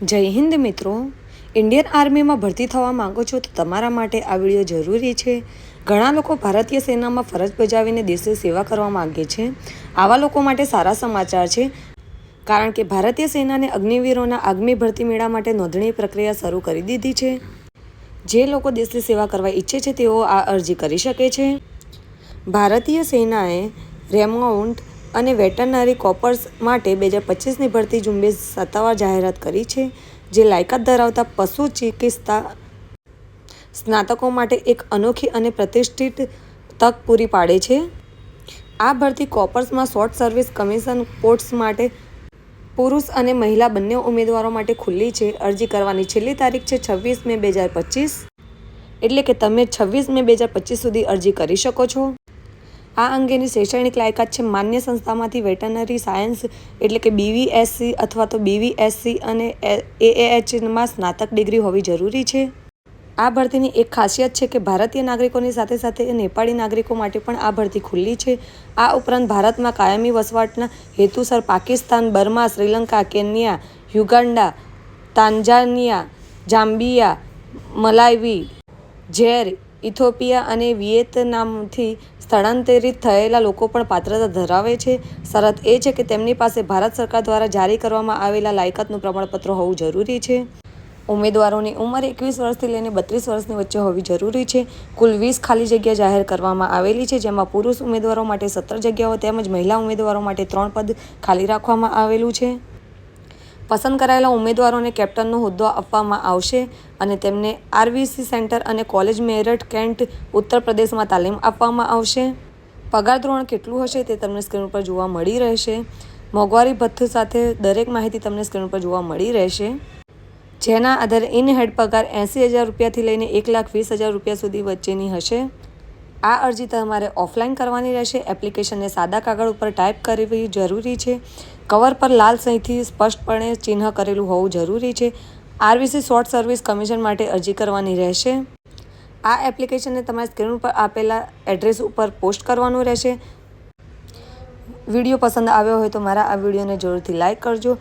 જય હિન્દ મિત્રો. ઇન્ડિયન આર્મીમાં ભરતી થવા માગો છો તો તમારા માટે આ વીડિયો જરૂરી છે. ઘણા લોકો ભારતીય સેનામાં ફરજ બજાવીને દેશની સેવા કરવા માગે છે. આવા લોકો માટે સારા સમાચાર છે. કારણ કે ભારતીય સેનાને અગ્નિવીરોના આગમી ભરતી મેળા માટે નોંધણી પ્રક્રિયા શરૂ કરી દીધી છે. જે લોકો દેશની સેવા કરવા ઈચ્છે છે તેઓ આ અરજી કરી શકે છે. ભારતીય સેનાએ રેમાઉન્ટ અને વેટરનરી કોપર્સ માટે બે હજાર પચીસની ભરતી ઝુંબેશ સત્તાવાર જાહેરાત કરી છે, જે લાયકાત ધરાવતા પશુ ચિકિત્સા સ્નાતકો માટે એક અનોખી અને પ્રતિષ્ઠિત તક પૂરી પાડે છે. આ ભરતી કોપર્સમાં શોર્ટ સર્વિસ કમિશન કોર્ટ્સ માટે પુરુષ અને મહિલા બંને ઉમેદવારો માટે ખુલ્લી છે. અરજી કરવાની છેલ્લી તારીખ છે છવ્વીસ મે બે હજાર પચીસ. એટલે કે તમે છવ્વીસ મે બે હજાર પચીસ સુધી અરજી કરી શકો છો. આ અંગેની શૈક્ષણિક લાયકાત છે માન્ય સંસ્થામાંથી વેટનરી સાયન્સ એટલે કે બીવીએસસી અથવા તો બીવીએસસી અને એએએચમાં સ્નાતક ડિગ્રી હોવી જરૂરી છે. આ ભરતીની એક ખાસિયત છે કે ભારતીય નાગરિકોની સાથે સાથે નેપાળી નાગરિકો માટે પણ આ ભરતી ખુલ્લી છે. આ ઉપરાંત ભારતમાં કાયમી વસવાટના હેતુસર Pakistan, Burma, Sri Lanka, Kenya Uganda Tanzania, Zambia Malawi Zaire Ethiopia અને વિયેતનામથી સ્થળાંતરિત થયેલા લોકો પણ પાત્રતા ધરાવે છે. શરત એ છે કે તેમની પાસે ભારત સરકાર દ્વારા જારી કરવામાં આવેલા લાયકાતનું પ્રમાણપત્ર હોવું જરૂરી છે. ઉમેદવારોની ઉંમર એકવીસ વર્ષથી લઈને બત્રીસ વર્ષની વચ્ચે હોવી જરૂરી છે. કુલ વીસ ખાલી જગ્યા જાહેર કરવામાં આવેલી છે, જેમાં પુરુષ ઉમેદવારો માટે સત્તર જગ્યાઓ તેમજ મહિલા ઉમેદવારો માટે ત્રણ પદ ખાલી રાખવામાં આવેલું છે. પસંદ કરાયેલા ઉમેદવારોને કેપ્ટનનો હોદ્દો આપવામાં આવશે અને તેમને આરવીસી સેન્ટર અને કોલેજ મેરઠ, કેન્ટ, ઉત્તર પ્રદેશમાં તાલીમ આપવામાં આવશે. પગાર ધોરણ કેટલું હશે તે તમને સ્ક્રીન પર જોવા મળી રહેશે. મોંઘવારી ભથ્થું સાથે દરેક માહિતી તમને સ્ક્રીન પર જોવા મળી રહેશે. જેના આધારે ઇન હેડ પગાર એંસી હજાર રૂપિયાથી લઈને એક લાખ વીસ હજાર રૂપિયા સુધી વચ્ચેની હશે. આ અરજી તમારે ઓફલાઈન કરવાની રહેશે. એપ્લિકેશનને સાદા કાગળ ઉપર ટાઈપ કરવી જરૂરી છે. કવર પર લાલ સહીથી સ્પષ્ટપણે ચિહ્ન કરેલું હોવું જરૂરી છે. આરવીસી શોર્ટ સર્વિસ કમિશન માટે અરજી કરવાની રહેશે. આ એપ્લિકેશનને તમારે સ્ક્રીન ઉપર આપેલા એડ્રેસ ઉપર પોસ્ટ કરવાનું રહેશે. વીડિયો પસંદ આવ્યો હોય તો મારા આ વિડીયોને જરૂરથી લાઇક કરજો.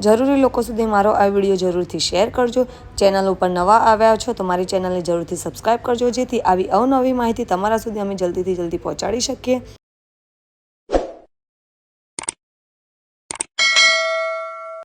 જરૂરી લોકો સુધી મારો આ વીડિયો જરૂરથી શેર કરજો. ચેનલ ઉપર નવા આવ્યા છો તો મારી ચેનલને જરૂરથી સબસ્ક્રાઈબ કરજો, જેથી આવી અવનવી માહિતી તમારા સુધી અમે જલ્દીથી જલ્દી પહોંચાડી શકીએ.